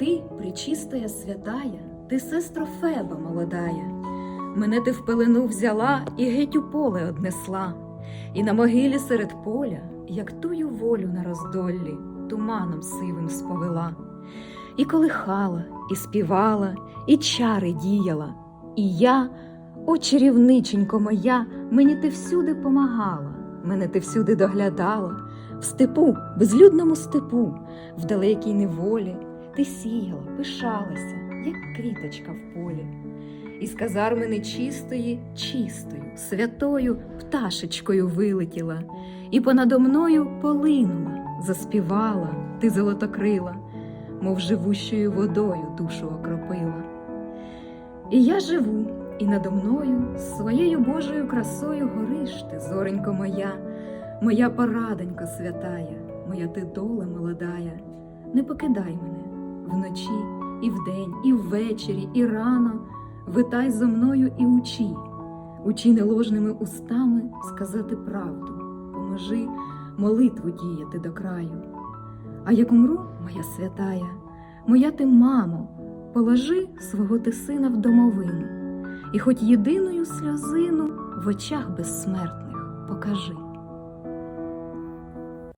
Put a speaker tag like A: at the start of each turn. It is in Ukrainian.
A: моя святая, ти сестро Феба молодая. Мене ти в пелену взяла і геть у поле однесла, і на могилі серед поля, як тую волю на роздоллі, туманом сивим сповела, і колихала, і співала, і чари діяла, і я, о чарівниченько моя, мені ти всюди помагала, мене ти всюди доглядала, в степу, безлюдному степу, в далекій неволі, ти сіяла, пишалася, як квіточка в полі. Із казарми нечистої, чистою, святою пташечкою вилетіла, і понадо мною полинула, заспівала, ти золотокрила, мов живущою водою душу окропила. І я живу, і надо мною своєю Божою красою гориш ти, зоренько моя, моя порадонька святая, моя ти доля молодая, не покидай мене вночі, і вдень, і ввечері, і рано. Витай зо мною і учи, учи неложними устами сказати правду, поможи молитву діяти до краю. А як умру, моя святая, моя ти мамо, положи свого ти сина в домовину, і хоч єдиною сльозину в очах безсмертних покажи.